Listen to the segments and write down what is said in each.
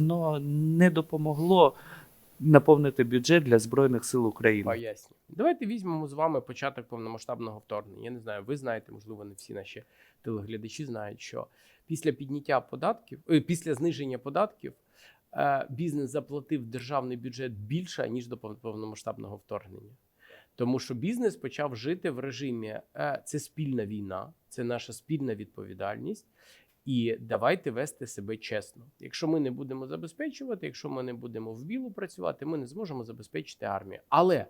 воно не допомогло наповнити бюджет для Збройних сил України. Поясню. Давайте візьмемо з вами початок повномасштабного вторгнення. Я не знаю, ви знаєте, можливо, не всі наші телеглядачі знають, що після підняття податків, е, після зниження податків, е, бізнес заплатив державний бюджет більше ніж до пов- повномасштабного вторгнення. Тому що бізнес почав жити в режимі е, це спільна війна, це наша спільна відповідальність. І давайте вести себе чесно. Якщо ми не будемо забезпечувати, якщо ми не будемо в білу працювати, ми не зможемо забезпечити армію. Але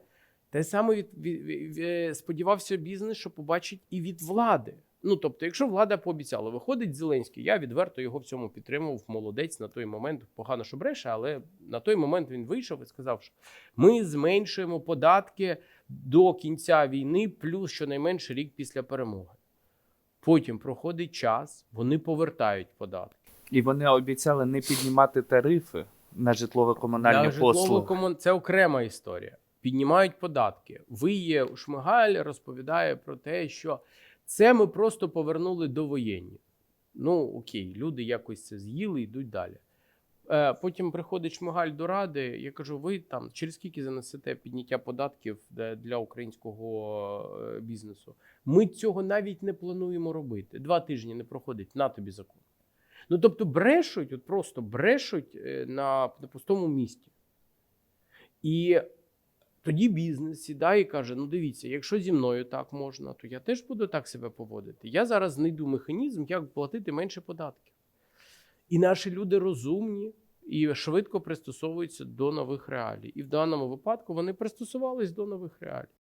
те саме від, від, від- від- сподівався бізнес, що побачить і від влади. Ну тобто, якщо влада пообіцяла, виходить Зеленський, я відверто його в цьому підтримував. Молодець на той момент погано, що бреше, але на той момент він вийшов і сказав, що ми зменшуємо податки до кінця війни, плюс щонайменше рік після перемоги. Потім проходить час, вони повертають податки. І вони обіцяли не піднімати тарифи на житлово-комунальні на послуги. житлово-комун- Це окрема історія. Піднімають податки. Виє Шмигаль розповідає про те, що це ми просто повернули до воєнні. Ну окей, люди якось це з'їли, йдуть далі. Е, Потім приходить Шмигаль до ради. Я кажу: ви там через скільки занесете підняття податків для українського е, бізнесу? Ми цього навіть не плануємо робити. Два тижні не проходить. На тобі закон. Ну тобто брешуть, от просто брешуть е, на, на пустому місці. І тоді бізнес сідає і каже: ну дивіться, якщо зі мною так можна, то я теж буду так себе поводити. Я зараз знайду механізм, як платити менше податків. І наші люди розумні і швидко пристосовуються до нових реалій. І в даному випадку вони пристосувались до нових реалій.